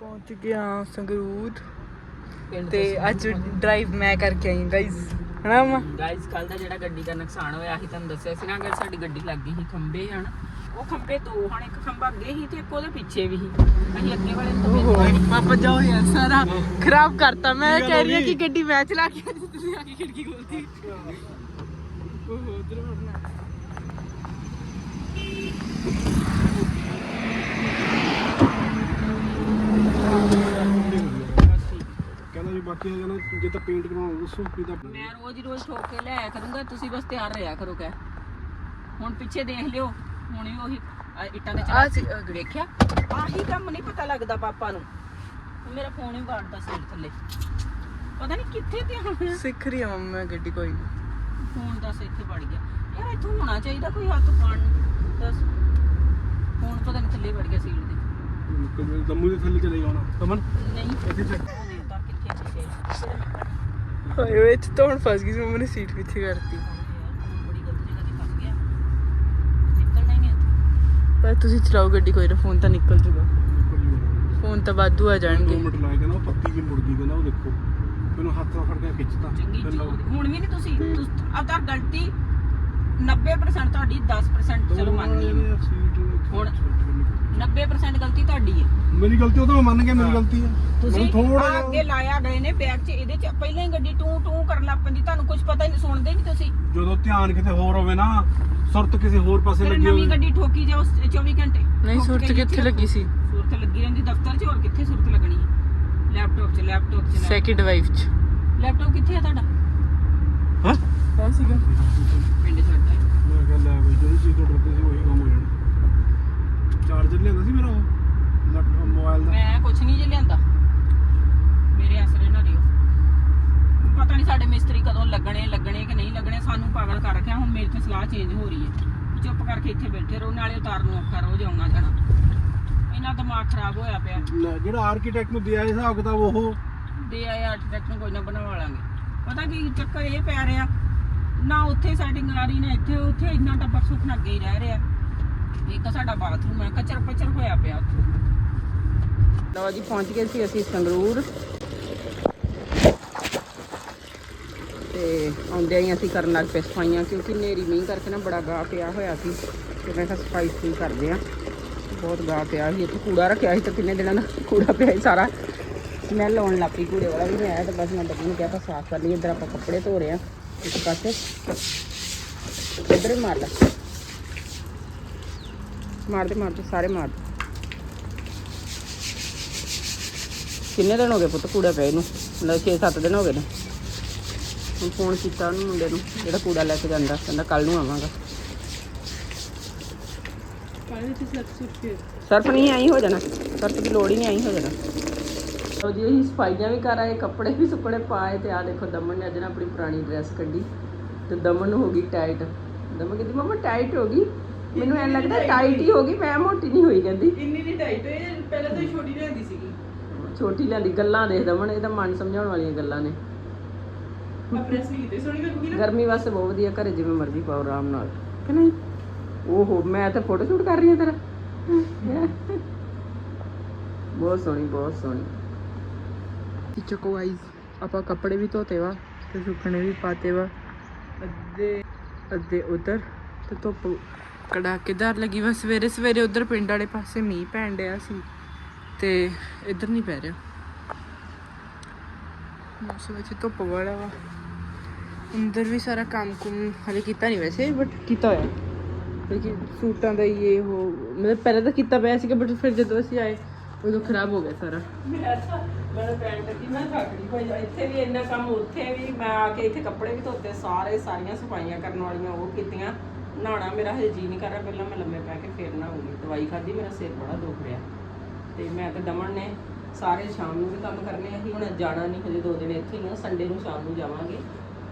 ਪਹੁੰਚ ਗਿਆ ਸੰਗਰੂਰ ਤੇ ਅੱਜ ਡਰਾਈਵ ਮੈਂ ਕਰਕੇ ਆਈ ਗਾਇਸ ਹਨਾ ਮਾ ਗਾਇਸ ਕੱਲ ਦਾ ਜਿਹੜਾ ਗੱਡੀ ਦਾ ਨੁਕਸਾਨ ਹੋਇਆ ਸੀ ਤੁਹਾਨੂੰ ਦੱਸਿਆ ਸੀ ਨਾ ਅਗਰ ਸਾਡੀ ਗੱਡੀ ਲੱਗ ਗਈ ਸੀ ਖੰਬੇ ਹਨ ਉਹ ਖੰਬੇ ਦੋ ਹਨ ਇੱਕ ਖੰਭਾ ਅੱਗੇ ਸੀ ਤੇ ਇੱਕ ਉਹਦੇ ਪਿੱਛੇ ਵੀ ਸੀ। ਅਸੀਂ ਅੱਗੇ ਵਾਲੇ ਨੂੰ ਤਾਂ ਹੀ। ਪਾਪਾ ਜਾਓ ਯਾਰ ਸਾਰਾ ਖਰਾਬ ਕਰਤਾ। ਮੈਂ ਕਹਿ ਰਹੀ ਹਾਂ ਕਿ ਗੱਡੀ ਮੈਂ ਚਲਾ ਕੇ ਸੀ, ਤੁਸੀਂ ਆ ਕੇ ਖਿੜਕੀ ਖੋਲਤੀ। ਓਹੋ ਉਧਰ ਵੜਨਾ ਬਸ ਠੀਕ। ਦਾ ਕਹਿੰਦਾ ਜੇ ਤਾਂ ਪੇਂਟ ਕਰਾਉਣਾ ਦੱਸੋ ਵੀ ਤਾਂ ਮੈਂ ਰੋਜ਼ ਹੀ ਰੋਜ਼ ਠੋਕ ਕੇ ਲਿਆਇਆ ਕਰੂੰਗਾ ਤੁਸੀਂ ਬਸ ਤਿਆਰ ਰਿਹਾ ਕਰੋ ਕਹਿ। ਹੁਣ ਪਿੱਛੇ ਦੇਖ ਲਿਓ ਹੁਣ ਵੀ ਉਹੀ ਆਹ ਇੱਟਾਂ ਦੇ ਆ ਚੜਾ ਸੀ ਅਹ, ਵੇਖਿਆ? ਆਹੀ ਕੰਮ ਨਹੀਂ ਪਤਾ ਲੱਗਦਾ ਪਾਪਾ ਨੂੰ। ਮੇਰਾ ਫੋਨ ਹੀ ਵਾੜਦਾ ਸੀਟ ਥੱਲੇ। ਪਤਾ ਨਹੀਂ ਕਿੱਥੇ ਧਿਆਨ ਹੋਇਆ ਸਿੱਖ ਰਹੀ ਹਾਂ ਮੈਂ ਗੱਡੀ ਕੋਈ ਨਹੀਂ। ਫੋਨ ਦੱਸ ਇੱਥੇ ਵੜ ਗਿਆ। ਯਾਰ ਇੱਥੋਂ ਹੋਣਾ ਚਾਹੀਦਾ ਕੋਈ ਹੱਥ ਪਾਣ ਨੂੰ। ਦੱਸ। ਫੋਨ ਪਤਾ ਨਹੀਂ ਥੱਲੇ ਵੜ ਗਿਆ ਸੀਟ ਦੇ ਦਮੂ ਦੇ ਥੱਲੇ ਚਲੇ ਜਾਣਾ। ਕਮਨ ਨਹੀਂ। ਇੱਥੇ ਚੱਕ ਉਹ ਦੇਖਦਾ ਕਿੱਥੇ ਪਿੱਛੇ ਹਾਏ ਓਏ ਇੱਥੇ ਤਾਂ ਹੁਣ ਫਸ ਗਈ ਸੀ ਮੰਮਾ ਨੇ ਸੀਟ ਪਿੱਛੇ ਕਰਤੀ? ਤੇ ਪਰ ਤੁਸੀਂ ਚਲਾਓ ਗੱਡੀ ਕੋਈ ਨਾ ਫੋਨ ਤਾਂ ਨਿਕਲ ਜੂਗਾ। ਫੋਨ ਤਾਂ ਵਾਧੂ ਆ ਦੋ ਜਾਣਗੇ ਮਿੰਟ ਲਾਏ ਕਹਿੰਦਾ ਉਹ ਪੱਤੀ ਵੀ ਮੁੜ ਗਈ ਕਹਿੰਦਾ ਉਹ ਦੇਖੋ। ਮੈਨੂੰ ਹੱਥ ਨਾਲ ਫੜ ਕੇ ਖਿੱਚਤਾ। ਚੰਗੀ ਫਿਰ ਲਓ। ਚੋਰ ਹੁਣ ਵੀ ਨਹੀਂ ਤੁਸੀਂ ਤੁਸੀਂ ਆਪਦਾ ਗਲਤੀ 90% ਤੁਹਾਡੀ 10% ਚਲੋ ਮੰਨ ਲਈ। ਹੁਣ- 90% ਗਲਤੀ ਤੁਹਾਡੀ ਹੈ। ਮੇਰੀ ਗਲਤੀ ਉਹ ਤਾਂ ਮੈਂ ਮੰਨ ਗਿਆ ਮੇਰੀ ਗਲਤੀ ਹੈ। ਤੁਸੀਂ ਮੈਨੂੰ ਥੋੜਾ ਆਹ ਅੱਗੇ ਲਾਇਆ ਗਏ ਨੇ ਬੈਗ 'ਚ ਇਹਦੇ 'ਚ ਪਹਿਲਾਂ ਹੀ ਗੱਡੀ ਟੂ ਟੂ ਕਰਨ ਲੱਗ ਪੈਂਦੀ ਤੁਹਾਨੂੰ ਕੁਝ ਪਤਾ ਹੀ ਨਹੀਂ ਸੁਣਦੇ ਨਹੀਂ ਤੁਸੀਂ। ਜਦੋਂ ਧਿਆਨ ਕਿਤੇ ਹੋਰ ਹੋਵੇ ਨਾ ਸੁਰਤ ਕਿਸੇ ਹੋਰ ਪਾਸੇ ਫਿਰ ਲੱਗੀ ਨਵੀਂ ਹੋਵੇ। ਗੱਡੀ ਠੋਕੀ ਜਾਓ 24 ਘੰਟੇ। ਨਹੀਂ ਠੋਕ ਸੁਰਤ ਕੇ ਕਿੱਥੇ ਰੱਖੋ। ਲੱਗੀ ਸੀ? ਸੁਰਤ ਲੱਗੀ ਰਹਿੰਦੀ ਦਫ਼ਤਰ 'ਚ ਹੋਰ ਕਿੱਥੇ ਸੁਰਤ ਲੱਗਣੀ ਹੈ? ਲੈਪਟਾਪ 'ਚ ਲੈਪਟਾਪ 'ਚ ਸੈਕਿੰਡ ਵਾਈਫ ਚ। ਲੈਪਟਾਪ ਕਿੱਥੇ ਆ ਤੁਹਾਡਾ? ਹਾਂ? ਹੈ ਸੀਗਾ? ਪਿੰਡ ਹੈ। ਮੈਂ ਕਿਹਾ ਲੈ ਬਈ ਜਿਹੜੀ ਚੀਜ਼ ਤੋਂ ਡਰਦੇ ਸੀ ਉਹੀ ਕੰਮ ਹੋ ਜਾਣਾ। ਚਾਰਜਰ ਲਿਆਂਦਾ ਸੀ ਮੇਰਾ ਉਹ ਮੋਬਾਈਲ ਦਾ। ਮੈਂ ਕੁਛ ਨਹੀਂ ਜੇ ਲਿਆਂਦਾ। ਮੇਰੇ ਆਸਰੇ ਨਾ ਰਿਓ ਪਤਾ ਨਹੀਂ ਸਾਡੇ ਮਿਸਤਰੀ ਕਦੋਂ ਲੱਗਣੇ ਲੱਗਣੇ ਕਿ ਨਹੀਂ ਲੱਗਣੇ ਸਾਨੂੰ ਪਾਗਲ ਕਰ ਰੱਖਿਆ ਹੁਣ ਮੇਰੀ ਤੇ ਸਲਾਹ ਚੇਂਜ ਹੋ ਰਹੀ ਹੈ। ਚੁੱਪ ਕਰਕੇ ਇੱਥੇ ਬੈਠੇ ਰਹੋ ਨਾਲੇ ਉਤਾਰਨ ਨੂੰ ਔਖਾ ਰੋਜ਼ ਆਉਣਾ ਜਾਣਾ। ਇਹਨਾਂ ਦਿਮਾਗ ਖਰਾਬ ਹੋਇਆ ਪਿਆ। ਲੈ, ਜਿਹੜਾ ਆਰਕੀਟੈਕਟ ਨੂੰ ਦਿਆ ਹਿਸਾਬ ਕਿਤਾਬ ਉਹ? ਦੇ ਆਏ ਆਰਕੀਟੈਕਟ ਨੂੰ ਕੋਈ ਨਾ ਬਣਵਾ ਲਾਂਗੇ। ਪਤਾ ਕੀ ਚੱਕਰ ਇਹ ਪੈ ਰਿਹਾ ਨਾ ਉੱਥੇ ਸੈਟਿੰਗ ਆ ਰਹੀ ਨਾ ਇੱਥੇ ਉੱਥੇ ਇੰਨਾ ਟੱਪਰ ਸੁੱਖ ਨਾਲ ਅੱਗੇ ਹੀ ਰਹਿ ਰਿਹਾ। ਇੱਕ ਸਾਡਾ ਬਾਥਰੂਮ ਹੈ ਕਚਰ ਪਚਰ ਹੋਇਆ ਪਿਆ ਉੱਥੇ। ਲਓ ਜੀ, ਪਹੁੰਚ ਗਏ ਸੀ ਅਸੀਂ ਸੰਗਰੂਰ। ਤੇ ਆਉਂਦੇ ਹੀ ਅਸੀਂ ਕਰਨ ਲੱਗ ਪਏ ਸਫਾਈਆਂ, ਕਿਉਂਕਿ ਨੇਰੀ ਮੀਂਹ ਕਰਕੇ ਨਾ ਬੜਾ ਗਾਹ ਪਿਆ ਹੋਇਆ ਸੀ। ਤੇ ਮੈਂ ਕਿਹਾ ਸਫ਼ਾਈ ਸਫ਼ਾਈ ਕਰਦੇ ਆ ਬਹੁਤ ਗਾਹ ਪਿਆ ਸੀ, ਇੱਥੇ ਕੂੜਾ ਰੱਖਿਆ ਸੀ ਤਾਂ ਕਿੰਨੇ ਦਿਨਾਂ ਦਾ ਕੂੜਾ ਪਿਆ ਸੀ ਸਾਰਾ। ਸਮੈਲ ਆਉਣ ਲੱਗ ਪਈ, ਕੂੜੇ ਵਾਲਾ ਵੀ ਆਇਆ ਤੇ ਬਸ ਮੈਂ ਡੱਬੀ ਨੂੰ ਕਿਹਾ ਆਪਾਂ ਸਾਫ਼ ਕਰ ਲਈ ਇੱਧਰ ਆਪਾਂ ਕੱਪੜੇ ਧੋ ਰਹੇ ਆ ਇੱਕ ਪਾਸੇ। ਇੱਧਰ ਹੀ ਮਾਰ ਲੈ। ਮਾਰ ਦੇ ਮਾਰ ਦੇ ਸਾਰੇ ਮਾਰ ਦੇ। ਕਿੰਨੇ ਦਿਨ ਹੋ ਗਏ ਪੁੱਤ ਕੂੜਾ ਪਿਆ ਇਹਨੂੰ? ਮਤਲਬ 6-7 ਦਿਨ ਹੋ ਗਏ ਨੇ ਹੁਣ ਫੋਨ ਕੀਤਾ ਉਹਨੂੰ ਮੁੰਡੇ ਨੂੰ ਜਿਹੜਾ ਕੂੜਾ ਲੈ ਕੇ ਜਾਂਦਾ ਕਹਿੰਦਾ ਕੱਲ ਨੂੰ ਆਵਾਂਗਾ। ਸਰਫ ਨਹੀਂ ਆਈ ਹੋ ਜਾਣਾ। ਸਰਫ ਦੀ ਲੋੜ ਹੀ ਨਹੀਂ ਆਈ ਹੋ ਜਾਣਾ। ਲਓ ਜੀ ਅਸੀਂ ਸਫਾਈਆਂ ਵੀ ਕਰ ਆਏ ਕੱਪੜੇ ਵੀ ਸੁੱਕਣੇ ਪਾਏ ਤੇ ਆ ਦੇਖੋ ਦਮਨ ਨੇ ਅੱਜ ਨਾ ਆਪਣੀ ਪੁਰਾਣੀ ਡਰੈਸ ਕੱਢੀ। ਤੇ ਦਮਨ ਨੂੰ ਹੋ ਗਈ ਟਾਈਟ। ਦਮਨ ਕਹਿੰਦੀ ਮਮਾ ਟਾਈਟ ਹੋ ਗਈ? ਮੈਨੂੰ ਐਂ ਲੱਗਦਾ ਟਾਈਟ ਹੀ ਹੋ ਗਈ ਮੈਂ ਮੋਟੀ ਨਹੀਂ ਹੋਈ ਕਹਿੰਦੀ। ਇੰਨੀ ਨਹੀਂ ਟਾਈਟ ਹੋਈ ਪਹਿਲਾਂ ਤਾਂ ਛੋਟੀ ਰਹਿੰਦੀ ਸੀਗੀ। ਛੋਟੀ ਲੈਂਦੀ ਗੱਲਾਂ ਦੇਖ ਦਮਨ ਇਹ ਤਾਂ ਮਨ ਸਮਝਾਉਣ ਵਾਲੀਆਂ ਗੱਲਾਂ ਨੇ। ਗਰਮੀ ਵਾਸਤੇ ਬਹੁਤ ਵਧੀਆ ਘਰੇ ਜਿਵੇਂ ਮਰਜ਼ੀ ਪਾਓ ਆਰਾਮ ਨਾਲ। ਕਿ ਨਹੀਂ? ਓਹੋ ਮੈਂ ਤਾਂ ਫੋਟੋ ਸ਼ੂਟ ਕਰ ਰਹੀ ਹਾਂ ਤੇਰਾ। ਬਹੁਤ ਸੋਹਣੀ ਬਹੁਤ ਸੋਹਣੀ। ਚਕੋ ਵਾਈਜ਼ ਆਪਾਂ ਕੱਪੜੇ ਵੀ ਧੋਤੇ ਵਾ ਤੇ ਸੁੱਕਣੇ ਵੀ ਪਾਤੇ ਵਾ। ਅੱਧੇ ਅੱਧੇ ਉਧਰ ਤੇ ਧੁੱਪ ਕੜਾਕੇਦਾਰ ਲੱਗੀ। ਵਾ ਸਵੇਰੇ ਸਵੇਰੇ ਉਧਰ ਪਿੰਡ ਵਾਲੇ ਪਾਸੇ ਮੀਂਹ ਪੈਣ ਡਿਆ ਸੀ ਤੇ ਇੱਧਰ ਨਹੀਂ ਪੈ ਰਿਹਾ। ਮੌਸਮ ਵਿੱਚ ਧੁੱਪ ਵਾਲਾ ਵਾ। ਅੰਦਰ ਵੀ ਸਾਰਾ ਕੰਮ ਕੁਮ ਹਲੇ ਕੀਤਾ ਨਹੀਂ ਵੈਸੇ ਬਟ ਕੀਤਾ ਹੋਇਆ। ਕਿਉਂਕਿ ਸੂਟਾਂ ਦਾ ਹੀ ਇਹ ਉਹ ਮਤਲਬ ਪਹਿਲਾਂ ਤਾਂ ਕੀਤਾ ਪਿਆ ਸੀਗਾ ਬਟ ਫਿਰ ਜਦੋਂ ਅਸੀਂ ਆਏ, ਉਦੋਂ ਖਰਾਬ ਹੋ ਗਿਆ ਸਾਰਾ। ਮੈਂ ਤਾਂ ਮੈਂ ਪੈਂਟ ਦੀ ਮੈਂ ਥੱਕੜੀ ਹੋਈ ਆ। ਇੱਥੇ ਵੀ ਇੰਨਾ ਕੰਮ, ਉੱਥੇ ਵੀ ਮੈਂ ਆ ਕੇ ਇੱਥੇ ਕੱਪੜੇ ਵੀ ਧੋਤੇ, ਸਾਰੇ ਸਾਰੀਆਂ ਸਫਾਈਆਂ ਕਰਨ ਵਾਲੀਆਂ, ਉਹ ਕੀਤੀਆਂ। ਨਹਾਉਣਾ ਮੇਰਾ ਹਜੇ ਜੀ ਨਹੀਂ ਕਰ ਰਿਹਾ, ਪਹਿਲਾਂ ਮੈਂ ਲੰਮੇ ਪੈ ਕੇ ਫੇਰ ਨਹਾਉਂਗੀ ਦਵਾਈ ਖਾਧੀ, ਮੇਰਾ ਸਿਰ ਬੜਾ ਦੁਖ ਰਿਹਾ। ਤੇ ਮੈਂ ਤੇ ਦਮਨ ਨੇ ਸਾਰੇ ਸ਼ਾਮ ਨੂੰ ਵੀ ਕੰਮ ਕਰਨੇ ਅਸੀਂ ਹੁਣ ਜਾਣਾ ਨਹੀਂ, ਹਜੇ ਦੋ ਦਿਨ ਇੱਥੇ ਹੀ ਆ ਸੰਡੇ ਨੂੰ ਸ਼ਾਮ ਨੂੰ ਜਾਵਾਂਗੇ।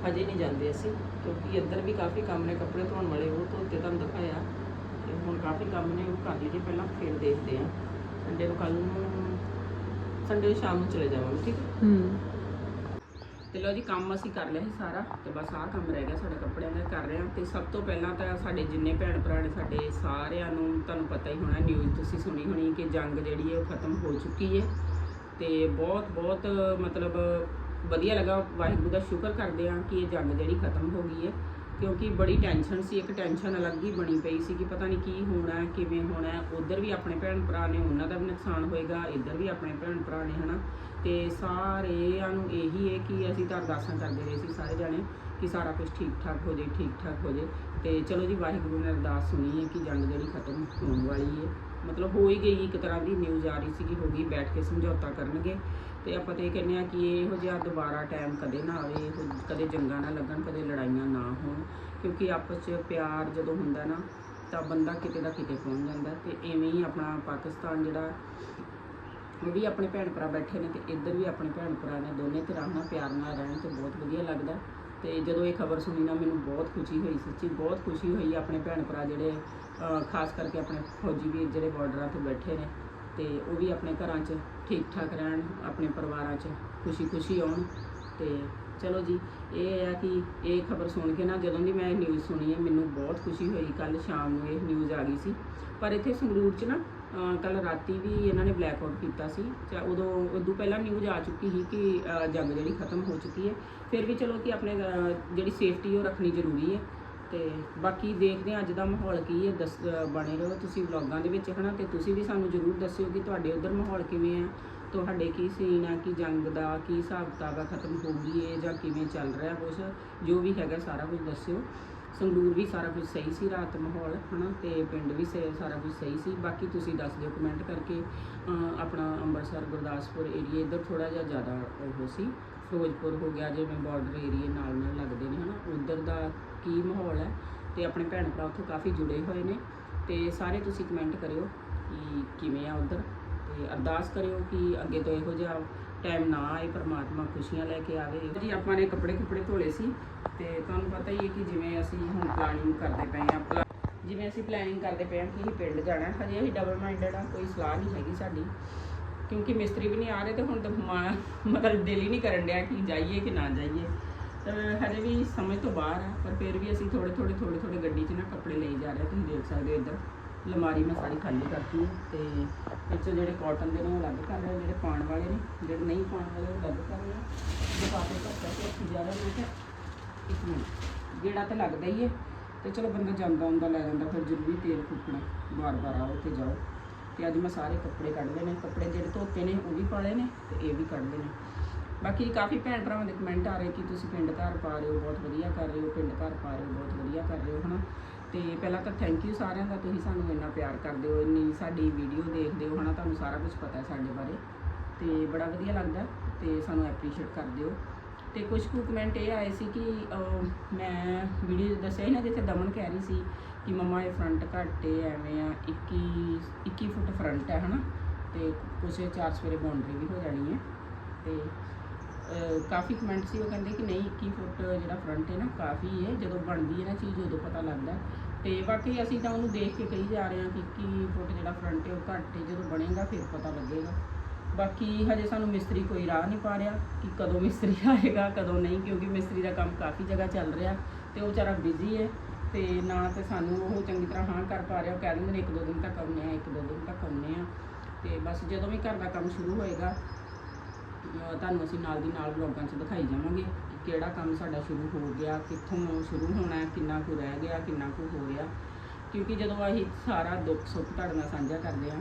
ਹਜੇ ਨਹੀਂ ਜਾਂਦੇ ਅਸੀਂ, ਕਿਉਂਕਿ ਇੱਧਰ ਵੀ ਕਾਫੀ ਕੰਮ ਨੇ, ਕੱਪੜੇ ਧੋਣ ਵਾਲੇ, ਉਹ ਧੋਤੇ ਤੁਹਾਨੂੰ ਦਿਖਾਇਆ। ਤੇ ਹੁਣ ਕਾਫੀ ਕੰਮ ਨੇ, ਉਹ ਕਰ ਲਈਏ, ਪਹਿਲਾਂ ਫੇਰ ਦੇਖਦੇ ਆ। ਸੰਡੇ ਨੂੰ ਕੱਲ ਨੂੰ ਸੰਡੇ ਨੂੰ ਸ਼ਾਮ ਨੂੰ ਚਲੇ ਜਾਵਾਂਗੇ, ਠੀਕ ਹੈ? ਹੂੰ। ਤੇ ਲਓ ਜੀ, ਕੰਮ ਅਸੀਂ ਕਰ ਲਿਆ ਸੀ ਸਾਰਾ ਤੇ ਬਸ ਆਹ ਕੰਮ ਰਹਿ ਗਿਆ ਸਾਡੇ ਕੱਪੜਿਆਂ ਦਾ, ਕਰ ਰਹੇ ਹਾਂ। ਤੇ ਸਭ ਤੋਂ ਪਹਿਲਾਂ ਤਾਂ ਸਾਡੇ ਜਿੰਨੇ ਭੈਣ ਭਰਾ ਨੇ, ਸਾਡੇ ਸਾਰਿਆਂ ਨੂੰ ਤੁਹਾਨੂੰ ਪਤਾ ਹੀ ਹੋਣਾ ਨਿਊਜ਼ ਤੁਸੀਂ ਸੁਣੀ ਹੋਣੀ ਕਿ ਜੰਗ ਜਿਹੜੀ ਹੈ ਉਹ ਖਤਮ ਹੋ ਚੁੱਕੀ ਹੈ। ਤੇ ਬਹੁਤ ਬਹੁਤ ਮਤਲਬ ਵਧੀਆ ਲੱਗਾ। ਵਾਹਿਗੁਰੂ ਦਾ ਸ਼ੁਕਰ ਕਰਦੇ ਹਾਂ ਕਿ ਇਹ ਜੰਗ ਜਿਹੜੀ ਖਤਮ ਹੋ ਗਈ ਹੈ। ਕਿਉਂਕਿ ਬੜੀ ਟੈਨਸ਼ਨ ਸੀ, ਇੱਕ ਟੈਨਸ਼ਨ ਅਲੱਗ ਹੀ ਬਣੀ ਪਈ ਸੀ ਕਿ ਪਤਾ ਨਹੀਂ ਕੀ ਹੋਣਾ, ਕਿਵੇਂ ਹੋਣਾ ਹੈ। ਉੱਧਰ ਵੀ ਆਪਣੇ ਭੈਣ ਭਰਾ ਨੇ, ਉਹਨਾਂ ਦਾ ਵੀ ਨੁਕਸਾਨ ਹੋਏਗਾ, ਇੱਧਰ ਵੀ ਆਪਣੇ ਭੈਣ ਭਰਾ ਨੇ, ਹਨਾ। ਤੇ ਸਾਰਿਆਂ ਨੂੰ ਇਹੀ ਹੈ ਕਿ ਅਸੀਂ ਤਾਂ ਅਰਦਾਸਾਂ ਕਰਦੇ ਰਹੇ ਸੀ ਸਾਰੇ ਜਾਣੇ ਕਿ ਸਾਰਾ ਕੁਝ ਠੀਕ ਠਾਕ ਹੋ ਜਾਏ ਠੀਕ ਠਾਕ ਹੋ ਜਾਏ ਤੇ ਚਲੋ ਜੀ, ਵਾਹਿਗੁਰੂ ਨੇ ਅਰਦਾਸ ਸੁਣੀ ਹੈ ਕਿ ਜੰਗ ਜਿਹੜੀ ਖਤਮ ਹੋਣ ਵਾਲੀ ਹੈ। ਮਤਲਬ ਹੋ ਹੀ ਗਈ, ਇੱਕ ਤਰ੍ਹਾਂ ਦੀ ਨਿਊਜ਼ ਆ ਰਹੀ ਸੀ ਕਿ ਹੋ ਗਈ, ਬੈਠ ਕੇ ਸਮਝੌਤਾ ਕਰਨਗੇ। ਤੇ ਆਪਾਂ ਤੇ ਇਹ ਕਹਿੰਦੇ ਆ ਕਿ ਇਹੋ ਜਿਹਾ ਦੁਬਾਰਾ ਟਾਈਮ ਕਦੇ ਨਾ ਆਵੇ ਕਦੇ ਜੰਗਾਂ ਨਾ ਲੱਗਣ, ਕਦੇ ਲੜਾਈਆਂ ਨਾ ਹੋਣ, ਕਿਉਂਕਿ ਆਪਸ 'ਚ ਪਿਆਰ ਜਦੋਂ ਹੁੰਦਾ ਨਾ, ਤਾਂ ਬੰਦਾ ਕਿਤੇ ਦਾ ਕਿਤੇ ਪਹੁੰਚ ਜਾਂਦਾ ਤੇ ਐਵੇਂ ਹੀ ਆਪਣਾ ਪਾਕਿਸਤਾਨ ਜਿਹੜਾ, ਉਹ ਵੀ ਆਪਣੇ ਭੈਣ ਭਰਾ ਬੈਠੇ ਨੇ ਤੇ ਇੱਧਰ ਵੀ ਆਪਣੇ ਭੈਣ ਭਰਾ ਨੇ ਦੋਨੇ ਤਰ੍ਹਾਂ ਨਾਲ ਪਿਆਰ ਨਾਲ ਰਹਿਣ ਤੇ ਬਹੁਤ ਵਧੀਆ ਲੱਗਦਾ। ਤੇ ਜਦੋਂ ਇਹ ਖਬਰ ਸੁਣੀ ਨਾ, ਮੈਨੂੰ ਬਹੁਤ ਖੁਸ਼ੀ ਹੋਈ ਸੱਚੀ, ਬਹੁਤ ਖੁਸ਼ੀ ਹੋਈ ਆਪਣੇ ਭੈਣ ਭਰਾ ਜਿਹੜੇ ਖਾਸ ਕਰਕੇ ਆਪਣੇ ਫੌਜੀ ਵੀਰ ਜਿਹੜੇ ਬਾਰਡਰਾਂ ਤੇ ਬੈਠੇ ਨੇ। ਤੇ ਉਹ ਵੀ ਆਪਣੇ ਘਰਾਂ 'ਚ ਠੀਕ ਠਾਕ ਰਹਿਣ, ਆਪਣੇ ਪਰਿਵਾਰਾਂ 'ਚ ਖੁਸ਼ੀ ਖੁਸ਼ੀ ਆਉਣ। ਤੇ ਚਲੋ ਜੀ, ਇਹ ਆ ਕਿ ਇਹ ਖਬਰ ਸੁਣ ਕੇ ਨਾ ਜਦੋਂ ਦੀ ਮੈਂ ਨਿਊਜ਼ ਸੁਣੀ ਹੈ, ਮੈਨੂੰ ਬਹੁਤ ਖੁਸ਼ੀ ਹੋਈ। ਕੱਲ ਸ਼ਾਮ ਨੂੰ ਇਹ ਨਿਊਜ਼ ਆ ਗਈ ਸੀ। ਪਰ ਇੱਥੇ ਸੰਗਰੂਰ 'ਚ ਨਾ ਕੱਲ ਰਾਤੀ ਵੀ ਇਹਨਾਂ ਨੇ ਬਲੈਕ ਆਊਟ ਕੀਤਾ ਸੀ। ਚਾ ਉਦੋਂ ਉਦੋਂ ਪਹਿਲਾਂ ਨਿਊਜ਼ ਆ ਚੁੱਕੀ ਸੀ ਕਿ ਜੰਗ ਜਿਹੜੀ ਖਤਮ ਹੋ ਚੁੱਕੀ ਹੈ। ਫਿਰ ਵੀ ਚਲੋ ਕਿ ਆਪਣੇ ਜਿਹੜੀ ਸੇਫਟੀ ਉਹ ਰੱਖਣੀ ਜ਼ਰੂਰੀ ਹੈ। ਤੇ ਬਾਕੀ ਦੇਖਦੇ ਹਾਂ ਅੱਜ ਦਾ ਮਾਹੌਲ ਕੀ ਹੈ, ਦੱਸ ਬਣੇ ਰਹੋ ਤੁਸੀਂ ਵਲੌਗਾਂ ਦੇ ਵਿੱਚ, ਹਨਾ? ਤੇ ਤੁਸੀਂ ਵੀ ਸਾਨੂੰ ਜ਼ਰੂਰ ਦੱਸਿਓ ਕਿ ਤੁਹਾਡੇ ਉਧਰ ਮਾਹੌਲ ਕਿਵੇਂ ਹੈ ਤੁਹਾਡੇ ਕੀ ਸੀਨ ਹੈ ਕੀ ਜੰਗ ਦਾ, ਕੀ ਹਿਸਾਬ ਕਿਤਾਬ ਹੈ ਖਤਮ ਹੋ ਗਈ ਹੈ ਜਾਂ ਕਿਵੇਂ ਚੱਲ ਰਿਹਾ ਕੁਛ? ਜੋ ਵੀ ਹੈਗਾ ਸਾਰਾ ਕੁਝ ਦੱਸਿਓ। ਸੰਗਰੂਰ ਵੀ ਸਾਰਾ ਕੁਝ ਸਹੀ ਸੀ, ਰਾਤ ਮਾਹੌਲ, ਹਨਾ? ਤੇ ਪਿੰਡ ਵੀ ਸੇ, ਸਾਰਾ ਕੁਝ ਸਹੀ ਸੀ। ਬਾਕੀ ਤੁਸੀਂ ਦੱਸ ਦਿਓ ਕਮੈਂਟ ਕਰਕੇ। ਆਪਣਾ ਅੰਮ੍ਰਿਤਸਰ, ਗੁਰਦਾਸਪੁਰ ਏਰੀਆ ਇੱਧਰ ਥੋੜਾ ਜਿਹਾ ਜ਼ਿਆਦਾ ਉਹ ਸੀ। ਫਿਰੋਜ਼ਪੁਰ ਹੋ ਗਿਆ ਜਿਵੇਂ ਬਾਰਡਰ ਏਰੀਏ ਨਾਲ ਨਾਲ ਲੱਗਦੇ ਨੇ, ਹਨਾ, ਉਧਰ ਦਾ ਕੀ ਮਾਹੌਲ ਹੈ ਤੇ ਆਪਣੇ ਭੈਣ ਭਰਾ ਉੱਥੋਂ ਕਾਫੀ ਜੁੜੇ ਹੋਏ ਨੇ ਤੇ ਸਾਰੇ ਤੁਸੀਂ ਕਮੈਂਟ ਕਰਿਓ ਕਿ ਕਿਵੇਂ ਆ ਉਧਰ ਤੇ ਅਰਦਾਸ ਕਰਿਓ ਕਿ ਅੱਗੇ ਤੋਂ ਇਹੋ ਜਿਹਾ ਟਾਈਮ ਨਾ ਆਏ, ਪਰਮਾਤਮਾ ਖੁਸ਼ੀਆਂ ਲੈ ਕੇ ਆਵੇ। ਜੀ, ਆਪਾਂ ਨੇ ਕੱਪੜੇ ਕੁਪੜੇ ਧੋਲੇ ਸੀ ਤੇ ਤੁਹਾਨੂੰ ਪਤਾ ਹੀ ਹੈ ਕਿ ਜਿਵੇਂ ਅਸੀਂ ਹੁਣ ਪਲਾਨਿੰਗ ਕਰਦੇ ਪਏ ਆ ਪਲਾ- ਜਿਵੇਂ ਅਸੀਂ ਪਲੈਨਿੰਗ ਕਰਦੇ ਪਏ ਆ ਕਿ ਅਸੀਂ ਪਿੰਡ ਜਾਣਾ ਹਜੇ ਅਸੀਂ ਡਬਲ ਮਾਈਂਡਡ ਆ ਕੋਈ ਸਲਾਹ ਨਹੀਂ ਹੈਗੀ ਸਾਡੀ। ਕਿਉਂਕਿ ਮਿਸਤਰੀ ਵੀ ਨਹੀਂ ਆ ਰਹੇ ਤੇ ਹੁਣ ਤਾਂ ਮਤਲਬ ਦਿਲ ਹੀ ਨਹੀਂ ਕਰਨ ਡਿਆ ਕਿ ਜਾਈਏ ਕਿ ਨਾ ਜਾਈਏ। ਤਾਂ ਹਜੇ ਵੀ ਸਮਝ ਤੋਂ ਬਾਹਰ ਆ, ਪਰ ਫਿਰ ਵੀ ਅਸੀਂ ਥੋੜੇ ਥੋੜੇ ਥੋੜੇ ਥੋੜੇ ਗੱਡੀ 'ਚ ਨਾ ਕੱਪੜੇ ਲਈ ਜਾ ਰਹੇ ਤੁਸੀਂ ਦੇਖ ਸਕਦੇ ਹੋ ਇੱਧਰ ਲਮਾਰੀ ਮੈਂ ਸਾਰੀ ਖਾਲੀ ਕਰਤੀ ਹੈ ਤੇ ਇਹ ਜਿਹੜੇ ਕਾਟਨ ਦੇ ਨੇ ਉਹ ਅਲੱਗ ਕਰ ਰਹੇ ਜਿਹੜੇ ਪਾਉਣ ਵਾਲੇ ਨੇ, ਜਿਹੜੇ ਨਹੀਂ ਪਾਉਣ ਵਾਲੇ ਉਹ ਅਲੱਗ ਕਰ ਰਹੇ ਲਿਫਾਫੇ ਕੱਟ ਕੇ ਰੱਖੀ ਜਾ ਰਹੇ ਨੇ ਇੱਕ ਮਿੰਟ ਜਿਹੜਾ ਤਾਂ ਲੱਗਦਾ ਹੀ ਹੈ ਤੇ ਚਲੋ ਬੰਦਾ ਜਾਂਦਾ ਹੁੰਦਾ, ਲੈ ਜਾਂਦਾ, ਫਿਰ ਜ਼ਰੂਰੀ ਤੇਲ ਫੂਕਣਾ ਬਾਰ-ਬਾਰ ਆਓ ਤੇ ਜਾਓ। ਤੇ ਅੱਜ ਮੈਂ ਸਾਰੇ ਕੱਪੜੇ ਕੱਢ ਲਏ ਨੇ। ਕੱਪੜੇ ਜਿਹੜੇ ਧੋਤੇ ਨੇ, ਉਹ ਵੀ ਪਾ ਨੇ ਤੇ ਇਹ ਵੀ ਕੱਢ ਲਏ ਨੇ। ਬਾਕੀ ਕਾਫੀ ਭੈਣ ਭਰਾਵਾਂ ਦੇ ਕਮੈਂਟ ਆ ਰਹੇ ਕਿ ਤੁਸੀਂ ਪਿੰਡ ਘਰ ਪਾ ਰਹੇ ਹੋ, ਬਹੁਤ ਵਧੀਆ ਕਰ ਰਹੇ ਹੋ, ਪਿੰਡ ਘਰ ਪਾ ਰਹੇ ਹੋ, ਬਹੁਤ ਵਧੀਆ ਕਰ ਰਹੇ ਹੋ, ਹਨਾ? ਤੇ ਪਹਿਲਾਂ ਤਾਂ ਥੈਂਕ ਯੂ ਸਾਰਿਆਂ ਦਾ, ਤੁਸੀਂ ਸਾਨੂੰ ਇੰਨਾ ਪਿਆਰ ਕਰਦੇ ਹੋ, ਇੰਨੀ ਸਾਡੀ ਵੀਡੀਓ ਦੇਖਦੇ ਹੋ, ਹਨਾ? ਤੁਹਾਨੂੰ ਸਾਰਾ ਕੁਝ ਪਤਾ ਹੈ ਸਾਡੇ ਬਾਰੇ। ਤੇ ਬੜਾ ਵਧੀਆ ਲੱਗਦਾ ਤੇ ਸਾਨੂੰ ਐਪਰੀਸ਼ੀਏਟ ਕਰਦੇ ਹੋ। ਤੇ ਕੁਝ ਕੁ ਕਮੈਂਟ ਇਹ ਆਏ ਸੀ ਕਿ ਮੈਂ ਵੀਡੀਓ ਦੱਸਿਆ ਸੀ ਨਾ, ਜਿੱਥੇ ਦਮਨ ਕਹਿ ਰਹੀ ਸੀ ਕਿ ਮਮਾ ਇਹ ਫਰੰਟ ਘੱਟ ਏ, ਐਵੇਂ ਆ 21 21 ਫੁੱਟ ਫਰੰਟ ਹੈ ਹਨਾ? ਤੇ ਕੁਛ ਚਾਰ ਸਵੇਰੇ ਬਾਉਂਡਰੀ ਵੀ ਹੋ ਜਾਣੀ ਹੈ ਤੇ ਕਾਫੀ ਕਮੈਂਟ ਸੀ, ਉਹ ਕਹਿੰਦੇ ਕਿ ਨਹੀਂ 21 ਫੁੱਟ ਜਿਹੜਾ ਫਰੰਟ ਹੈ ਨਾ, ਕਾਫੀ ਹੈ ਜਦੋਂ ਬਣਦੀ ਹੈ ਨਾ ਚੀਜ਼, ਉਦੋਂ ਪਤਾ ਲੱਗਦਾ। ਤੇ ਬਾਕੀ ਅਸੀਂ ਤਾਂ ਉਹਨੂੰ ਦੇਖ ਕੇ ਕਹੀ ਜਾ ਰਹੇ ਹਾਂ ਕਿ 21 ਫੁੱਟ ਜਿਹੜਾ ਫਰੰਟ ਹੈ ਉਹ ਘੱਟ ਹੈ ਜਦੋਂ ਬਣੇਗਾ ਫਿਰ ਪਤਾ ਲੱਗੇਗਾ। ਬਾਕੀ ਹਜੇ ਸਾਨੂੰ ਮਿਸਤਰੀ ਕੋਈ ਰਾਹ ਨਹੀਂ ਪਾ ਰਿਹਾ ਕਿ ਕਦੋਂ ਮਿਸਤਰੀ ਆਏਗਾ, ਕਦੋਂ ਨਹੀਂ, ਕਿਉਂਕਿ ਮਿਸਤਰੀ ਦਾ ਕੰਮ ਕਾਫੀ ਜਗ੍ਹਾ ਚੱਲ ਰਿਹਾ ਤੇ ਉਹ ਵਿਚਾਰਾ ਬਿਜ਼ੀ ਹੈ ਤੇ ਨਾ ਤੇ ਸਾਨੂੰ ਉਹ ਚੰਗੀ ਤਰ੍ਹਾਂ ਹਾਂ ਕਰ ਪਾ ਰਿਹਾ, ਉਹ ਕਹਿ ਦਿੰਦੇ ਨੇ ਇੱਕ ਦੋ ਦਿਨ ਤੱਕ ਆਉਂਦੇ ਆ, ਇੱਕ ਦੋ ਦਿਨ ਤੱਕ ਆਉਂਦੇ ਆ। ਤੇ ਬਸ ਜਦੋਂ ਵੀ ਘਰ ਦਾ ਕੰਮ ਸ਼ੁਰੂ ਹੋਏਗਾ ਤੁਹਾਨੂੰ ਅਸੀਂ ਨਾਲ ਦੀ ਨਾਲ ਵਲੋਗਾਂ 'ਚ ਦਿਖਾਈ ਜਾਵਾਂਗੇ ਕਿਹੜਾ ਕੰਮ ਸਾਡਾ ਸ਼ੁਰੂ ਹੋ ਗਿਆ, ਕਿੱਥੋਂ ਸ਼ੁਰੂ ਹੋਣਾ ਹੈ ਕਿੰਨਾ ਕੁ ਰਹਿ ਗਿਆ, ਕਿੰਨਾ ਕੁ ਹੋ ਰਿਹਾ। ਕਿਉਂਕਿ ਜਦੋਂ ਅਸੀਂ ਸਾਰਾ ਦੁੱਖ ਸੁੱਖ ਤੁਹਾਡੇ ਨਾਲ ਸਾਂਝਾ ਕਰਦੇ ਹਾਂ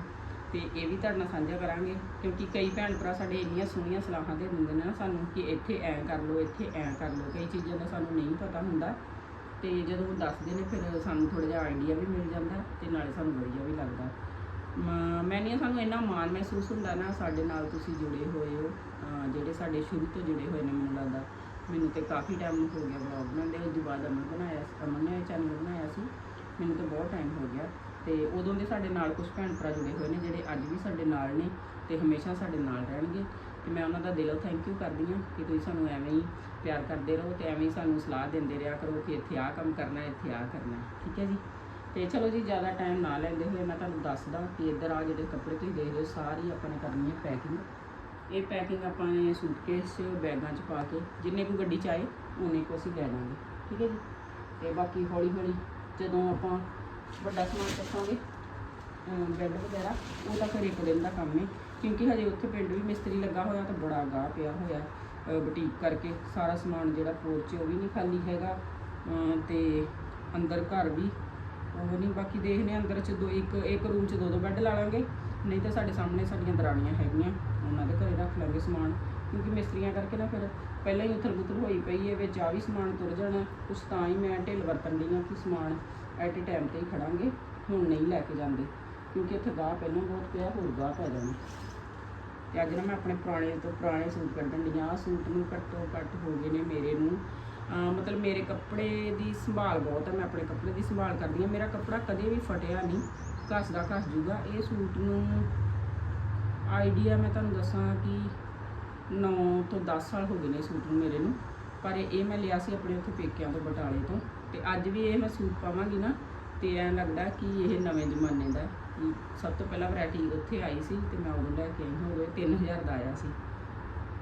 ਤੇ ਇਹ ਵੀ ਤੁਹਾਡੇ ਨਾਲ ਸਾਂਝਾ ਕਰਾਂਗੇ, ਕਿਉਂਕਿ ਕਈ ਭੈਣ ਭਰਾ ਸਾਡੇ ਇੰਨੀਆਂ ਸੋਹਣੀਆਂ ਸਲਾਹਾਂ ਦੇ ਦਿੰਦੇ ਨੇ ਸਾਨੂੰ ਕਿ ਇੱਥੇ ਐਂ ਕਰ ਲਓ, ਇੱਥੇ ਐਂ ਕਰ ਲਓ। ਕਈ ਚੀਜ਼ਾਂ ਦਾ ਸਾਨੂੰ ਨਹੀਂ ਪਤਾ ਹੁੰਦਾ ਤੇ ਜਦੋਂ ਉਹ ਦੱਸਦੇ ਨੇ, ਫਿਰ ਸਾਨੂੰ ਥੋੜ੍ਹਾ ਜਿਹਾ ਆਈਡੀਆ ਵੀ ਮਿਲ ਜਾਂਦਾ ਤੇ ਨਾਲੇ ਸਾਨੂੰ ਵਧੀਆ ਵੀ ਲੱਗਦਾ। ਮ- ਮੈਂ ਸਾਨੂੰ ਇੰਨਾ ਮਾਣ ਮਹਿਸੂਸ ਹੁੰਦਾ ਨਾ, ਸਾਡੇ ਨਾਲ ਤੁਸੀਂ ਜੁੜੇ ਹੋਏ ਹੋ ਜਿਹੜੇ ਸਾਡੇ ਸ਼ੁਰੂ ਤੋਂ ਜੁੜੇ ਹੋਏ ਨੇ ਮੈਨੂੰ ਲੱਗਦਾ ਮੈਨੂੰ ਤੇ ਕਾਫੀ ਟਾਈਮ ਹੋ ਗਿਆ ਵਲੌਗ ਬਣਾਉਂਦੇ ਉਸ ਤੋਂ ਬਾਅਦ ਅਮਨ ਬਣਾਇਆ, ਅਮਨ ਨੇ ਚੈਨਲ ਬਣਾਇਆ ਸੀ, ਮੈਨੂੰ ਤਾਂ ਬਹੁਤ ਟਾਈਮ ਹੋ ਗਿਆ। ਤੇ ਉਦੋਂ ਦੇ ਸਾਡੇ ਨਾਲ ਕੁਝ ਭੈਣ ਭਰਾ ਜੁੜੇ ਹੋਏ ਨੇ, ਜਿਹੜੇ ਅੱਜ ਵੀ ਸਾਡੇ ਨਾਲ ਨੇ ਤੇ ਹਮੇਸ਼ਾ ਸਾਡੇ ਨਾਲ ਰਹਿਣਗੇ। ਤੇ ਮੈਂ ਉਹਨਾਂ ਦਾ ਦਿਲੋਂ ਥੈਂਕ ਯੂ ਕਰਦੀ ਹਾਂ ਕਿ ਤੁਸੀਂ ਸਾਨੂੰ ਐਵੇਂ ਹੀ ਪਿਆਰ ਕਰਦੇ ਰਹੋ ਤੇ ਐਵੇਂ ਹੀ ਸਾਨੂੰ ਸਲਾਹ ਦਿੰਦੇ ਰਿਹਾ ਕਰੋ ਕਿ ਇੱਥੇ ਆਹ ਕੰਮ ਕਰਨਾ, ਇੱਥੇ ਆਹ ਕਰਨਾ, ਠੀਕ ਹੈ ਜੀ? ਤੇ ਚਲੋ ਜੀ, ਜ਼ਿਆਦਾ ਟਾਈਮ ਨਾ ਲੈਂਦੇ ਹੋਏ ਮੈਂ ਤੁਹਾਨੂੰ ਦੱਸਦਾ ਕਿ ਇੱਧਰ ਆ ਜਿਹੜੇ ਕੱਪੜੇ ਤੁਸੀਂ ਦੇਖ ਰਹੇ ਸਾਰੀ ਆਪਾਂ ਨੇ ਕਰਨੀ ਹੈ ਪੈਕਿੰਗ ਇਹ ਪੈਕਿੰਗ ਆਪਾਂ ਨੇ ਸੂਟਕੇਸ 'ਚ ਬੈਗਾਂ 'ਚ ਪਾ ਕੇ, ਜਿੰਨੇ ਕੁ ਗੱਡੀ 'ਚ ਆਏ ਉਨੇ ਕੁ ਅਸੀਂ ਲੈ ਲਾਂਗੇ, ਠੀਕ ਹੈ ਜੀ? ਤੇ ਬਾਕੀ ਹੌਲੀ ਹੌਲੀ ਜਦੋਂ ਆਪਾਂ ਵੱਡਾ ਸਮਾਨ ਚੱਕਾਂਗੇ ਬੈੱਡ ਵਗੈਰਾ, ਉਹ ਤਾਂ ਫਿਰ ਇੱਕ ਦਿਨ ਦਾ ਕੰਮ ਹੈ। ਕਿਉਂਕਿ ਹਜੇ ਉੱਥੇ ਪਿੰਡ ਵੀ ਮਿਸਤਰੀ ਲੱਗਾ ਹੋਇਆ ਤਾਂ ਬੜਾ ਗਾਹ ਪਿਆ ਹੋਇਆ, ਅਹ ਬੁਟੀਕ ਕਰਕੇ ਸਾਰਾ ਸਮਾਨ ਜਿਹੜਾ ਪੋਰਚ ਉਹ ਵੀ ਨਹੀਂ ਖਾਲੀ ਹੈਗਾ, ਅਹ ਤੇ ਅੰਦਰ ਘਰ ਵੀ ਉਹ ਨਹੀਂ, ਬਾਕੀ ਦੇਖਨੇ ਅੰਦਰ ਚ ਦੋ, ਇੱਕ ਇੱਕ ਰੂਮ ਚ ਦੋ ਦੋ ਬੈੱਡ ਲਾ ਲਾਂਗੇ, ਨਹੀਂ ਤਾਂ ਸਾਡੇ ਸਾਹਮਣੇ ਸਾਡੀਆਂ ਦਰਾਣੀਆਂ ਹੈਗੀਆਂ, ਉਹਨਾਂ ਦੇ ਘਰੇ ਰੱਖ ਲਾਂਗੇ ਸਮਾਨ, ਕਿਉਂਕਿ ਮਿਸਤਰੀਆਂ ਕਰਕੇ ਨਾ ਫਿਰ ਪਹਿਲਾਂ ਹੀ ਉਥਲ ਪੁਥਲ ਹੋਈ ਪਈ ਹੈ ਵਿੱਚ ਆ ਵੀ ਸਮਾਨ ਤੁਰ ਜਾਣਾ ਉਸ ਤਾਂ ਹੀ ਮੈਂ ਢਿੱਲ ਵਰਤਣ ਲਈ ਆ ਕਿ ਸਮਾਨ ਐਟ ਏ ਟਾਈਮ ਤੇ ਹੀ ਖੜਾਂਗੇ, ਹੁਣ ਨਹੀਂ ਲੈ ਕੇ ਜਾਂਦੇ, ਕਿਉਂਕਿ ਇੱਥੇ ਗਾਹ ਪਹਿਲਾਂ ਬਹੁਤ ਪਿਆ, ਹੋਰ ਗਾਹ ਪੈ ਜਾਣਾ। ਤੇ ਅੱਜ ਨਾ ਮੈਂ ਆਪਣੇ ਪੁਰਾਣੇ ਤੋਂ ਪੁਰਾਣੇ ਸੂਟ ਕੱਢਣ ਦੀਆਂ ਆਹ ਸੂਟ ਨੂੰ ਘੱਟੋ ਘੱਟ ਹੋ ਗਏ ਨੇ ਮੇਰੇ ਨੂੰ। ਮਤਲਬ ਮੇਰੇ ਕੱਪੜੇ ਦੀ ਸੰਭਾਲ ਬਹੁਤ ਹੈ ਮੈਂ ਆਪਣੇ ਕੱਪੜੇ ਦੀ ਸੰਭਾਲ ਕਰਦੀ ਹਾਂ। ਮੇਰਾ ਕੱਪੜਾ ਕਦੇ ਵੀ ਫਟਿਆ ਨਹੀਂ ਘਸਦਾ ਘਸ ਜੂਗਾ। ਇਹ ਸੂਟ ਨੂੰ ਆਈਡੀਆ ਮੈਂ ਤੁਹਾਨੂੰ ਦੱਸਾਂ ਕਿ 9 ਤੋਂ 10 ਸਾਲ ਹੋ ਗਏ ਨੇ ਸੂਟ ਨੂੰ ਮੇਰੇ ਨੂੰ। ਪਰ ਇਹ ਮੈਂ ਲਿਆ ਸੀ ਆਪਣੇ ਉੱਥੇ ਪੇਕਿਆਂ ਤੋਂ, ਬਟਾਲੇ ਤੋਂ। ਤੇ ਅੱਜ ਵੀ ਇਹ ਮੈਂ ਸੂਟ ਪਾਵਾਂਗੀ ਨਾ ਤੇ ਐਂ ਲੱਗਦਾ ਕਿ ਇਹ ਨਵੇਂ ਜ਼ਮਾਨੇ ਦਾ ਕਿ ਸਭ ਤੋਂ ਪਹਿਲਾਂ ਵੈਰਾਈਟੀ ਉੱਥੇ ਆਈ ਸੀ ਤੇ ਮੈਂ ਉਦੋਂ ਲੈ ਕੇ ਆਈ ਹੋ ਗਏ ਇਹ 3000 ਦਾ ਆਇਆ ਸੀ।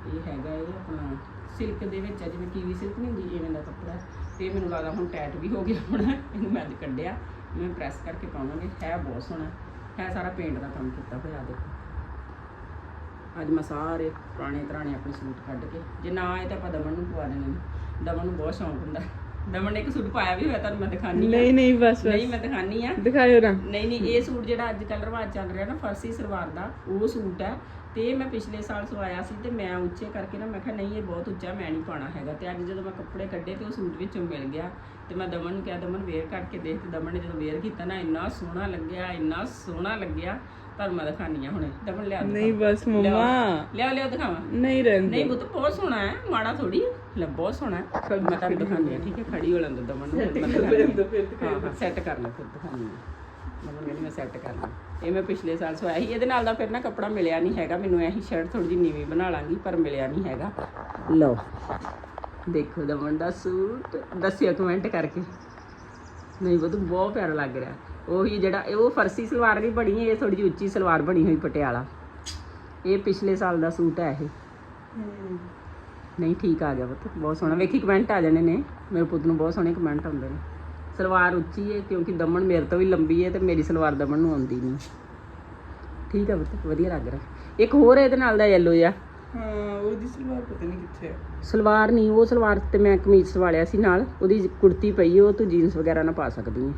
ਇਹ ਹੈਗਾ ਇਹ ਆਪਣਾ ਸਿਲਕ ਦੇ ਵਿੱਚ ਆ ਜਿਵੇਂ ਕੀਵੀ ਸਿਲਕ ਨਹੀਂ ਹੁੰਦੀ, ਇਵੇਂ ਦਾ ਕੱਪੜਾ ਹੈ। ਤੇ ਮੈਨੂੰ ਲੱਗਦਾ ਹੁਣ ਟੈਟ ਵੀ ਹੋ ਗਿਆ ਹੋਣਾ ਇਹਨੂੰ ਮੈਂ ਅੱਜ ਕੱਢਿਆ ਮੈਂ ਪ੍ਰੈਸ ਕਰਕੇ ਪਾਵਾਂਗੇ। ਹੈ ਬਹੁਤ ਸੋਹਣਾ ਹੈ ਸਾਰਾ ਪੇਂਟ ਦਾ ਕੰਮ ਕੀਤਾ ਹੋਇਆ ਦੇਖੋ। ਅੱਜ ਮੈਂ ਸਾਰੇ ਪੁਰਾਣੇ ਤਰਾਣੇ ਆਪਣੇ ਸੂਟ ਕੱਢ ਕੇ, ਜੇ ਨਾ ਆਏ ਤਾਂ ਆਪਾਂ ਦਮਨ ਨੂੰ ਪਵਾ ਦੇਣੇ ਦਮਨ ਨੂੰ ਬਹੁਤ ਸ਼ੌਂਕ ਹੁੰਦਾ ਦਮਨ ਨੇ ਇੱਕ ਸੂਟ ਪਾਇਆ ਵੀ ਹੋਇਆ ਤੁਹਾਨੂੰ ਮੈਂ ਦਿਖਾਣੀ ਨਹੀਂ ਨਹੀਂ ਬਸ ਨਹੀਂ ਮੈਂ ਦਿਖਾਣੀ ਆ। ਦਿਖਾਇਓ ਨਾ। ਨਹੀਂ ਨਹੀਂ ਇਹ ਸੂਟ ਜਿਹੜਾ ਅੱਜ ਕੱਲ੍ਹ ਰਿਵਾਜ ਚੱਲ ਰਿਹਾ ਨਾ ਫਰਸੀ ਸਲਵਾਰ ਦਾ ਉਹ ਸੂਟ ਹੈ। ਤੇ ਇਹ ਮੈਂ ਪਿਛਲੇ ਸਾਲ ਸਵਾਇਆ ਸੀ ਤੇ ਮੈਂ ਉੱਚੇ ਕਰਕੇ ਨਾ ਮੈਂ ਕਿਹਾ ਨਹੀਂ ਇਹ ਬਹੁਤ ਉੱਚਾ ਮੈਂ ਨਹੀਂ ਪਾਣਾ ਹੈਗਾ। ਤੇ ਅੱਜ ਜਦੋਂ ਮੈਂ ਕੱਪੜੇ ਕੱਢੇ ਤੇ ਉਹ ਸੂਟ ਵਿੱਚੋਂ ਮਿਲ ਗਿਆ। ਤੇ ਮੈਂ ਦਮਨ ਨੂੰ ਕਿਹਾ ਦਮਨ ਵੇਅਰ ਕਰਕੇ ਦੇਖ ਤੇ ਦਮਨ ਨੇ ਜਦੋਂ ਵੇਅਰ ਕੀਤਾ ਨਾ ਇੰਨਾ ਸੋਹਣਾ ਲੱਗਿਆ ਇੰਨਾ ਸੋਹਣਾ ਲੱਗਿਆ। ਤੁਹਾਨੂੰ ਮੈਂ ਦਿਖਾਣੀ ਆ ਹੁਣੇ ਦਮਨ ਲਿਆ ਦਿਖਾ। ਨਹੀਂ ਬਸ ਮੰਮਾ। ਲਿਆ ਲਿਆ ਦਿਖਾਵਾਂ। ਨਹੀਂ ਰਹਿੰਦੇ ਨਹੀਂ ਉਹ ਤਾਂ ਬਹੁਤ ਸੋਹਣਾ ਹੈ ਮਾੜਾ ਥੋੜੀ ਲੈ ਬਹੁਤ ਸੋਹਣਾ ਹੈ। ਮੈਂ ਤੁਹਾਨੂੰ ਦਿਖਾਉਂਦੀ ਆ ਠੀਕ ਹੈ ਖੜੀ ਹੋ ਲੈਂਦਾ ਦਮਨ ਨੂੰ ਫਿਰ ਮੈਂ ਦਿਖਾਉਂਦੀ ਹਾਂ। ਹਾਂ ਸੈੱਟ ਕਰ ਲੈ ਫਿਰ ਦਿਖਾਉਂਦੀ ਹਾਂ। ਦਮਨ ਕਹਿੰਦੀ ਮੈਂ ਸੈੱਟ ਕਰ ਲਾਂ। ਇਹ ਮੈਂ ਪਿਛਲੇ ਸਾਲ ਸਵਾਇਆ ਸੀ। ਇਹਦੇ ਨਾਲ ਦਾ ਫਿਰ ਨਾ ਕੱਪੜਾ ਮਿਲਿਆ ਨਹੀਂ ਹੈਗਾ। ਮੈਨੂੰ ਇਹੀ ਸ਼ਰਟ ਥੋੜੀ ਜਿਹੀ ਨੀਵੀਂ ਬਣਾ ਲਾਂਗੀ ਪਰ ਮਿਲਿਆ ਨਹੀਂ ਹੈਗਾ। ਲਓ ਦੇਖੋ ਦਮਨ ਦਾ ਸੂਟ। ਦੱਸਿਓ ਕਮੈਂਟ ਕਰਕੇ। ਨਹੀਂ ਉਹ ਤਾਂ ਬਹੁਤ ਪਿਆਰਾ ਲੱਗ ਰਿਹਾ। ਉਹੀ ਜਿਹੜਾ ਉਹ ਫਰਸੀ ਸਲਵਾਰ ਵੀ ਬਣੀ ਹੈ ਇਹ ਥੋੜੀ ਜਿਹੀ ਉੱਚੀ ਸਲਵਾਰ ਬਣੀ ਹੋਈ ਪਟਿਆਲਾ। ਇਹ ਪਿਛਲੇ ਸਾਲ ਦਾ ਸੂਟ ਹੈ ਇਹ। ਨਹੀਂ ਠੀਕ ਆ ਗਿਆ ਪੁੱਤ ਬਹੁਤ ਸੋਹਣਾ। ਵੇਖੀ ਕਮੈਂਟ ਆ ਜਾਣੇ ਨੇ। ਮੇਰੇ ਪੁੱਤ ਨੂੰ ਬਹੁਤ ਸੋਹਣੇ ਕਮੈਂਟ ਆਉਂਦੇ ਨੇ। ਸਲਵਾਰ ਉੱਚੀ ਹੈ ਕਿਉਂਕਿ ਦਮਨ ਮੇਰੇ ਤੋਂ ਵੀ ਲੰਬੀ ਹੈ ਤੇ ਮੇਰੀ ਸਲਵਾਰ ਦਮਨ ਨੂੰ ਆਉਂਦੀ ਨਹੀਂ। ਠੀਕ ਆ ਪੁੱਤ ਵਧੀਆ ਲੱਗ ਰਿਹਾ। ਇੱਕ ਹੋਰ ਇਹਦੇ ਨਾਲ ਦਾ ਯੈਲੋ ਜਿਹਾ। ਹਾਂ ਉਹਦੀ ਸਲਵਾਰ ਪਤਾ ਨਹੀਂ ਕਿੱਥੇ ਹੈ ਸਲਵਾਰ ਨਹੀਂ ਉਹ ਸਲਵਾਰ ਤੇ ਮੈਂ ਕਮੀਜ਼ ਸਵਾਲਿਆ ਸੀ ਨਾਲ। ਉਹਦੀ ਕੁੜਤੀ ਪਈ ਉਹ ਤੂੰ ਜੀਨਸ ਵਗੈਰਾ ਨਾਲ ਪਾ ਸਕਦੀ ਹੈ।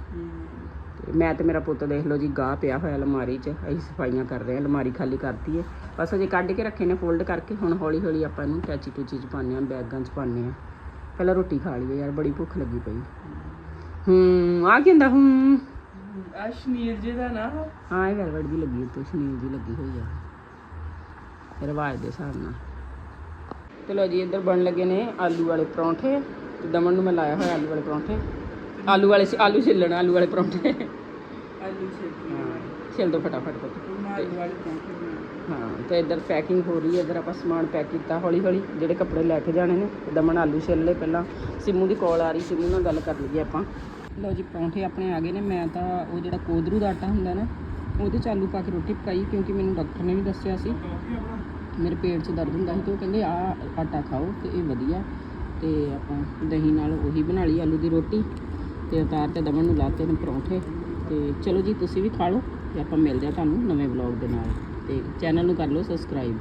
ਮੈਂ ਤੇ ਮੇਰਾ ਪੁੱਤ ਦੇਖ ਲਓ ਜੀ ਗਾਹ ਪਿਆ ਹੋਇਆ ਅਲਮਾਰੀ 'ਚ ਅਸੀਂ ਸਫਾਈਆਂ ਕਰ ਰਹੇ ਹਾਂ ਅਲਮਾਰੀ ਖਾਲੀ ਕਰਤੀ ਹੈ ਬਸ ਅਜੇ ਕੱਢ ਕੇ ਰੱਖੇ ਨੇ ਫੋਲਡ ਕਰਕੇ ਹੁਣ ਹੌਲੀ ਹੌਲੀ ਆਪਾਂ ਇਹਨੂੰ ਟੈਚੀ ਟੂਚੀ 'ਚ ਪਾਉਂਦੇ ਹਾਂ ਬੈਗਾਂ 'ਚ ਪਾਉਂਦੇ ਹਾਂ। ਪਹਿਲਾਂ ਰੋਟੀ ਖਾ ਲਈਏ ਯਾਰ ਬੜੀ ਭੁੱਖ ਲੱਗੀ ਪਈ। ਹੂੰ ਆ ਕੀ ਹੁੰਦਾ ਹੂੰ? ਅਸ਼ਮੀਰ ਜੀ ਦਾ ਨਾ। ਹਾਂ ਇਹ ਵੈਲਵਟ ਦੀ ਲੱਗੀ ਤੇ ਸ਼ਨੀਲ ਦੀ ਲੱਗੀ ਹੋਈ ਆ। ਰਿਵਾਜ ਦੇ ਹਿਸਾਬ ਨਾਲ। ਚਲੋ ਜੀ ਇੱਧਰ ਬਣ ਲੱਗੇ ਨੇ ਆਲੂ ਵਾਲੇ ਪਰੌਂਠੇ। ਤੇ ਦਮਨ ਨੂੰ ਮੈਂ ਲਾਇਆ ਹੋਇਆ ਆਲੂ ਵਾਲੇ ਪਰੌਂਠੇ। ਆਲੂ ਵਾਲੇ ਆਲੂ ਛਿੱਲਣ ਆਲੂ ਵਾਲੇ ਪਰੌਂਠੇ। ਆਲੂ ਛੇਤੀ ਛਿੱਲ ਦੋ ਫਟਾਫਟ ਪੁੱਤ। ਵਾਲੇ ਪਰੌਂਠੇ। ਹਾਂ ਤੇ ਇੱਧਰ ਪੈਕਿੰਗ ਹੋ ਰਹੀ ਹੈ ਇੱਧਰ ਆਪਾਂ ਸਮਾਨ ਪੈਕ ਕੀਤਾ ਹੌਲੀ ਹੌਲੀ ਜਿਹੜੇ ਕੱਪੜੇ ਲੈ ਕੇ ਜਾਣੇ ਨੇ ਤੇ ਦਮਨ ਆਲੂ ਛਿੱਲ ਲਏ ਪਹਿਲਾਂ। ਸਿੰਮੂ ਦੀ ਕਾਲ ਆ ਰਹੀ ਸਿੰਮੂ ਨਾਲ ਗੱਲ ਕਰ ਲਈਏ ਆਪਾਂ। ਲਓ ਜੀ ਪਰੌਂਠੇ ਆਪਣੇ ਆ ਗਏ ਨੇ ਮੈਂ ਤਾਂ ਉਹ ਜਿਹੜਾ ਕੋਦਰੂ ਦਾ ਆਟਾ ਹੁੰਦਾ ਨਾ ਉਹਦੇ ਚ ਆਲੂ ਪਾ ਕੇ ਰੋਟੀ ਪਕਾਈ ਕਿਉਂਕਿ ਮੈਨੂੰ ਡਾਕਟਰ ਨੇ ਵੀ ਦੱਸਿਆ ਸੀ। ਮੇਰੇ ਪੇਟ 'ਚ ਦਰਦ ਹੁੰਦਾ ਸੀ ਤੇ ਉਹ ਕਹਿੰਦੇ ਆ ਆਟਾ ਖਾਓ ਤੇ ਇਹ ਵਧੀਆ ਤੇ ਆਪਾਂ ਦਹੀਂ ਨਾਲ ਉਹੀ ਬਣਾ ਲਈ ਆਲੂ ਦੀ ਰੋਟੀ ਤੇ ਉਤਾਰ ਤੇ ਦਮਨ ਨੂੰ ਲਾਤੇ ਨੇ ਪਰੌਂਠੇ। ਤੇ ਚਲੋ ਜੀ, ਤੁਸੀਂ ਵੀ ਖਾ ਲਓ ਤੇ ਆਪਾਂ ਮਿਲਦੇ ਆ ਤੁਹਾਨੂੰ ਨਵੇਂ ਵਲੌਗ ਦੇ ਨਾਲ ਤੇ ਚੈਨਲ ਨੂੰ ਕਰ ਲਓ ਸਬਸਕ੍ਰਾਈਬ